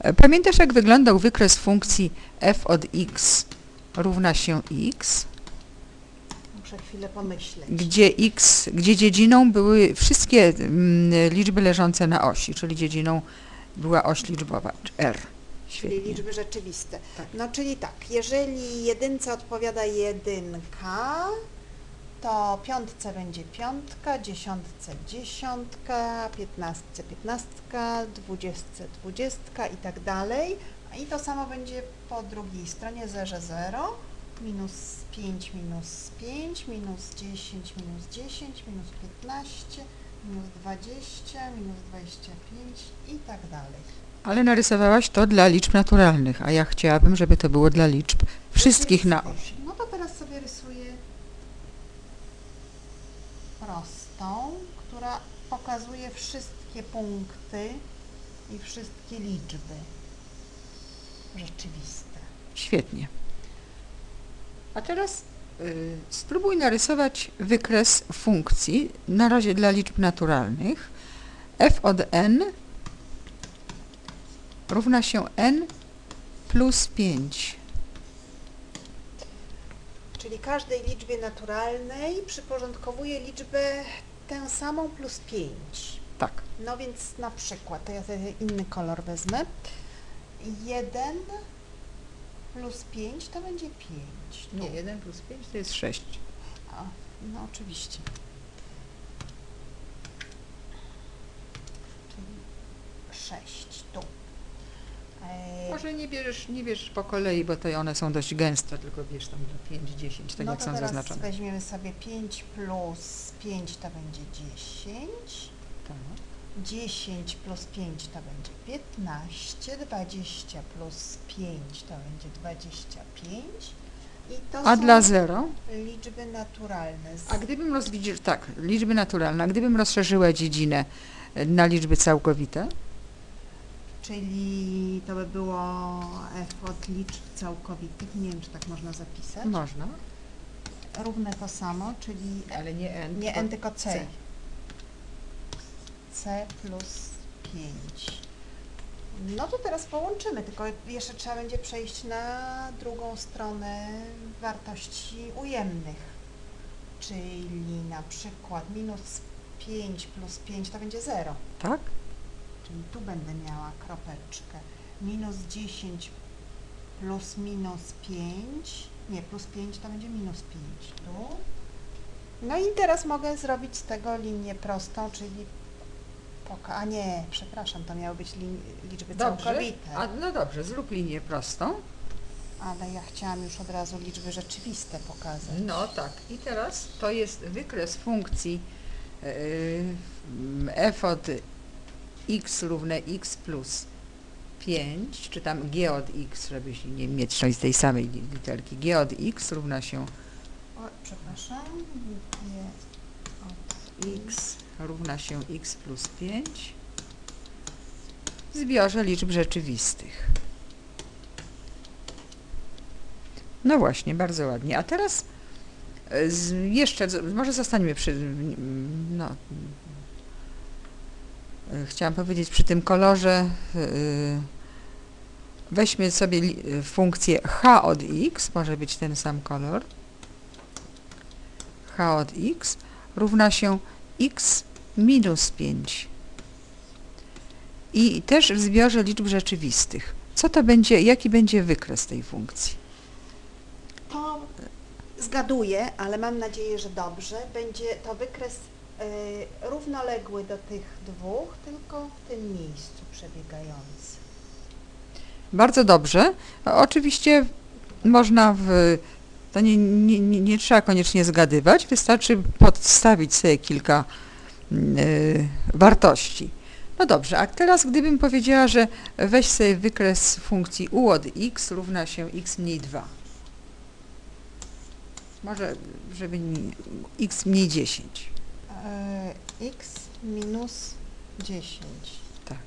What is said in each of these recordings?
E, Pamiętasz, jak wyglądał wykres funkcji f od x równa się x, Muszę chwilę pomyśleć. gdzie x, gdzie dziedziną były wszystkie mm, liczby leżące na osi, czyli dziedziną była oś liczbowa, r. Czyli Świetnie. liczby rzeczywiste. Tak. No czyli tak, jeżeli jedynce odpowiada jedynka, to piątce będzie piątka, dziesiątce dziesiątka, piętnastce piętnastka, dwudziestce dwudziestka i tak dalej. I to samo będzie po drugiej stronie, zerze 0, minus 5, minus 5, minus 10, minus 10, minus 15, minus 20, minus 25 i tak dalej. Ale narysowałaś to dla liczb naturalnych, a ja chciałabym, żeby to było dla liczb wszystkich na osi. No to teraz sobie rysuję prostą, która pokazuje wszystkie punkty i wszystkie liczby rzeczywiste. Świetnie. A teraz y, spróbuj narysować wykres funkcji, na razie dla liczb naturalnych. f od n równa się n plus 5. Czyli każdej liczbie naturalnej przyporządkowuję liczbę tę samą plus 5. Tak. No więc na przykład, to ja sobie inny kolor wezmę. 1 plus 5 to będzie 5. Nie, 1 plus 5 to jest 6. A, no oczywiście. Czyli 6 tu. Może nie bierzesz, nie bierzesz po kolei, bo to one są dość gęste, tylko bierz tam do 5, 10, tak no jak to są teraz zaznaczone. weźmiemy sobie 5 plus 5 to będzie 10. Tak. 10 plus 5 to będzie 15, 20 plus 5 to będzie 25 i to A są dla 0? liczby naturalne. Z- A gdybym rozwidził, tak, liczby naturalne, a gdybym rozszerzyła dziedzinę e, na liczby całkowite, Czyli to by było f od liczb całkowitych, nie wiem czy tak można zapisać. można, Równe to samo, czyli ale nie n. nie n tylko c. c. c plus 5. No to teraz połączymy, tylko jeszcze trzeba będzie przejść na drugą stronę wartości ujemnych. Czyli na przykład minus 5 plus 5 to będzie 0. Tak? Czyli tu będę miała kropeczkę. Minus 10 plus minus 5. Nie, plus 5 to będzie minus 5 tu. No i teraz mogę zrobić z tego linię prostą, czyli poka- a nie, przepraszam, to miały być liczby Dobrze. całkowite. A, no dobrze, zrób linię prostą. Ale ja chciałam już od razu liczby rzeczywiste pokazać. No tak. I teraz to jest wykres funkcji yy, f od x równe x plus 5, czy tam g od x, żeby nie mieć z tej samej li- literki. g od x równa się O, przepraszam. Nie. x równa się x plus 5 w zbiorze liczb rzeczywistych. No właśnie, bardzo ładnie. A teraz e, z, jeszcze, może zostańmy przy, no, chciałam powiedzieć przy tym kolorze, e, weźmy sobie e, funkcję h od x, może być ten sam kolor, h od x równa się x minus 5. I też w zbiorze liczb rzeczywistych. Co to będzie, jaki będzie wykres tej funkcji? To zgaduję, ale mam nadzieję, że dobrze. Będzie to wykres równoległy do tych dwóch, tylko w tym miejscu przebiegający. Bardzo dobrze. O- Oczywiście można w... To nie, nie, nie, nie trzeba koniecznie zgadywać, wystarczy podstawić sobie kilka mm, y, wartości. No dobrze, a teraz gdybym powiedziała, że weź sobie wykres funkcji u od x równa się x mniej 2. Może, żeby nie- x mniej 10. Y, x minus 10. Tak.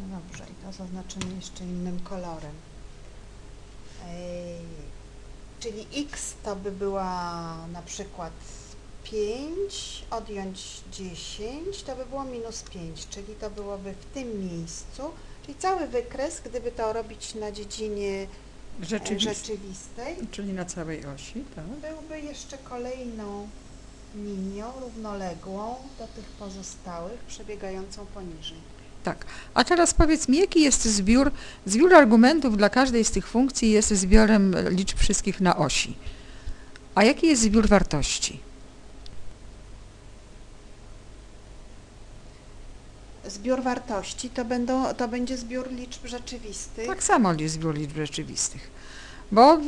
No dobrze, i to zaznaczymy jeszcze innym kolorem. Ej, czyli x to by była na przykład 5, odjąć 10, to by było minus 5, czyli to byłoby w tym miejscu, Czyli cały wykres, gdyby to robić na dziedzinie e, rzeczywistej, Czyli na całej osi, tak. byłby jeszcze kolejną linią równoległą do tych pozostałych, przebiegającą poniżej. Tak. A teraz powiedz mi, jaki jest zbiór, zbiór argumentów dla każdej z tych funkcji jest zbiorem liczb wszystkich na osi. A jaki jest zbiór wartości? Zbiór wartości to, będą, to będzie zbiór liczb rzeczywistych. Tak samo zbiór liczb rzeczywistych. Bo y,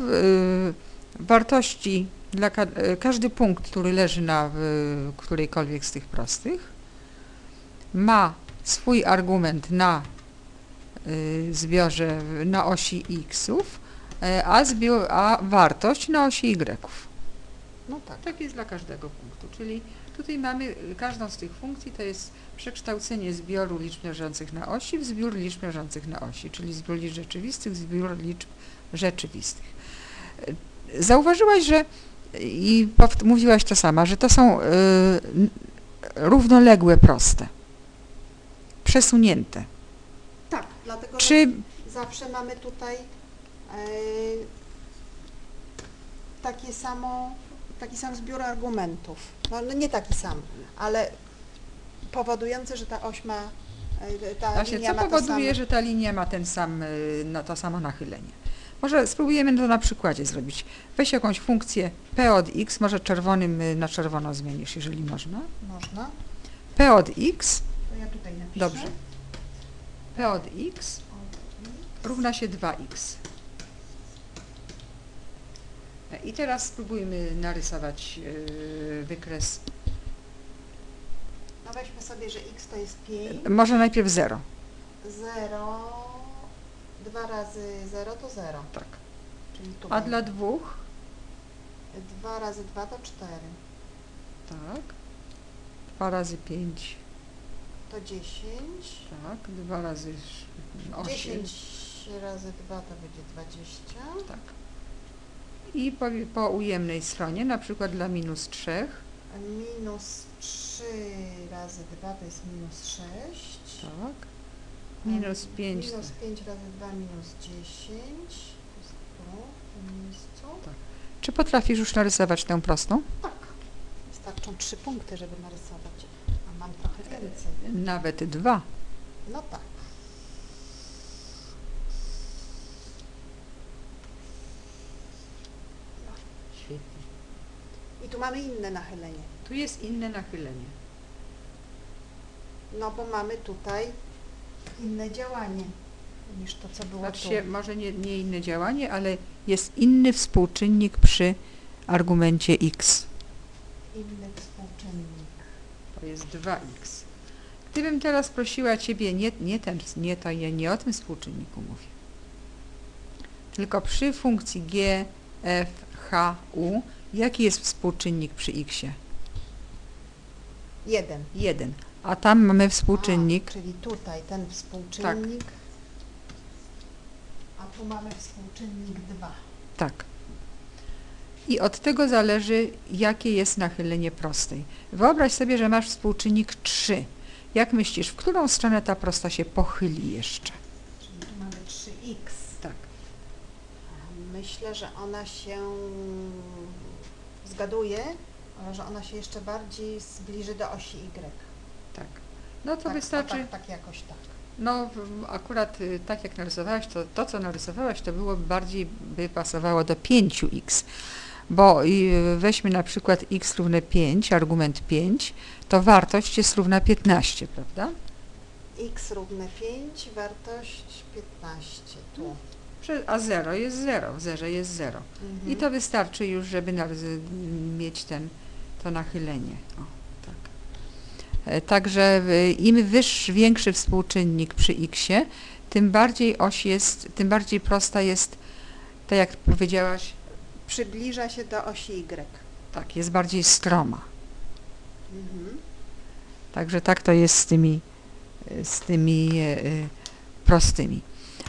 wartości dla ka y, każdy punkt, który leży na y, którejkolwiek z tych prostych, ma swój argument na y, zbiorze na osi xów, y, a, zbiór, a wartość na osi y. No tak. Tak jest dla każdego punktu, czyli tutaj mamy każdą z tych funkcji, to jest przekształcenie zbioru liczb leżących na osi w zbiór liczb leżących na osi, czyli zbiór liczb rzeczywistych, zbiór liczb rzeczywistych. Zauważyłaś, że i mówiłaś to sama, że to są y, równoległe proste, przesunięte. Tak, dlatego Czy że zawsze mamy tutaj e, takie samo, taki sam zbiór argumentów. No, no nie taki sam, ale powodujący, że ta oś ma, e, ta Właśnie, linia co ma to powoduje, że ta linia ma ten sam, y, no, to samo nachylenie? Może spróbujemy to na przykładzie zrobić. Weź jakąś funkcję p od x, może czerwonym y, na czerwono zmienisz, jeżeli można. Można? p od x, To ja tutaj napiszę. dobrze. p od x równa się 2x. E, I teraz spróbujmy narysować y, wykres. No weźmy sobie, że x to jest 5, Może najpierw 0. 0, 2 razy 0 to 0, Tak. czyli tu A dla dwóch? 2 razy 2 to 4, Tak. 2 razy 5. to 10, Tak. 2 razy 8. 10 razy 2 to będzie 20, Tak. I po, po ujemnej stronie, na przykład dla minus 3, minus 3 razy 2 to jest minus 6, tak. Minus 5, minus 5 razy 2 minus 10, to jest w tym miejscu. Czy potrafisz już narysować tę prostą? Tak, wystarczą 3 punkty, żeby narysować, a mam trochę więcej. Nawet dwa. No tak. Świetnie. I tu mamy inne nachylenie. Tu jest inne nachylenie. No bo mamy tutaj inne działanie niż to, co było Znaczy tu. może nie, nie inne działanie, ale jest inny współczynnik przy argumencie x. Inny współczynnik. To jest 2x. Gdybym teraz prosiła Ciebie, nie, nie, ten, nie, to ja nie o tym współczynniku mówię, tylko przy funkcji g, f, h, u, jaki jest współczynnik przy x? Jeden. 1. A tam mamy współczynnik, A, czyli tutaj ten współczynnik. A tu mamy współczynnik 2. tak. I od tego zależy, jakie jest nachylenie prostej. Wyobraź sobie, że masz współczynnik 3. Jak myślisz, w którą stronę ta prosta się pochyli jeszcze? Czyli tu mamy 3x. Tak. Myślę, że ona się zgaduje, ale że ona się jeszcze bardziej zbliży do osi y. No to tak, wystarczy, tak, tak jakoś tak. no akurat y, tak jak narysowałaś, to to co narysowałaś, to było bardziej by pasowało do 5x. Bo y, weźmy na przykład x równe 5, argument 5, to wartość jest równa 15, prawda? x równe 5, wartość 15 tu. A 0 jest 0, w zerze jest 0. Mhm. I to wystarczy już, żeby mieć ten, to nachylenie. O, Także y, im wyższy, większy współczynnik przy x, tym bardziej oś jest, tym bardziej prosta jest, tak jak powiedziałaś, Przybliża się do osi y. tak, jest bardziej stroma. Mhm. Także tak to jest z tymi, z tymi e, y, prostymi.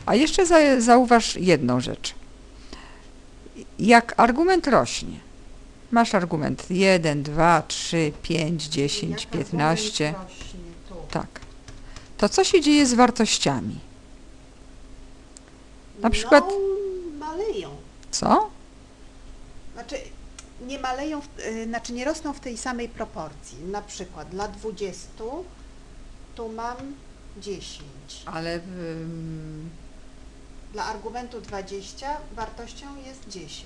A jeszcze za, zauważ jedną rzecz. Jak argument rośnie, masz argument 1, 2, 3, 5, 10, Jak 15, argument rośnie tu. tak. To co się dzieje z wartościami? Na przykład- No, maleją. Co? Znaczy, nie maleją, w, y, znaczy nie rosną w tej samej proporcji. Na przykład dla 20 tu mam 10. Ale ym, Dla argumentu 20 wartością jest 10.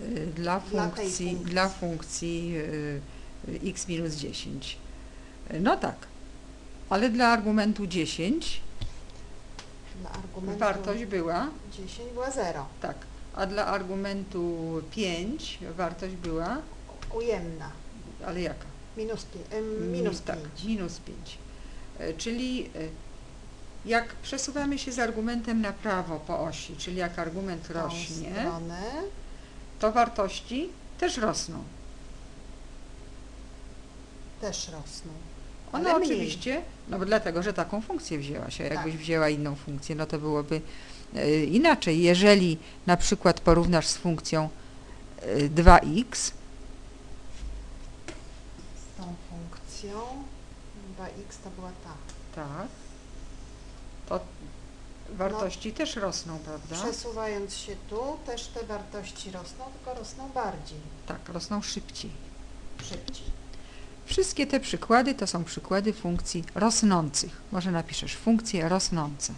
y, dla Dla funkcji, funkcji. dla funkcji x minus 10. Y, No tak. Ale dla argumentu 10 Dla argumentu wartość była 10 była 0. tak, a dla argumentu 5 wartość była, Ujemna. ale jaka? Minus, pi- ym, minus tak, 5. minus 5. E, Czyli e, jak przesuwamy się z argumentem na prawo po osi, czyli jak argument rośnie, stronę. To wartości też rosną. też rosną. One Ale mniej. oczywiście, no bo dlatego, że taką funkcję wzięłaś, a jakbyś Tak. wzięła inną funkcję, no to byłoby e, inaczej. Jeżeli na przykład porównasz z funkcją e, 2x, Z tą funkcją 2x to była ta. tak, to wartości też rosną, prawda? Przesuwając się tu, też te wartości rosną, tylko rosną bardziej, Tak, rosną szybciej. szybciej. Wszystkie te przykłady to są przykłady funkcji rosnących. Może napiszesz funkcje rosnące.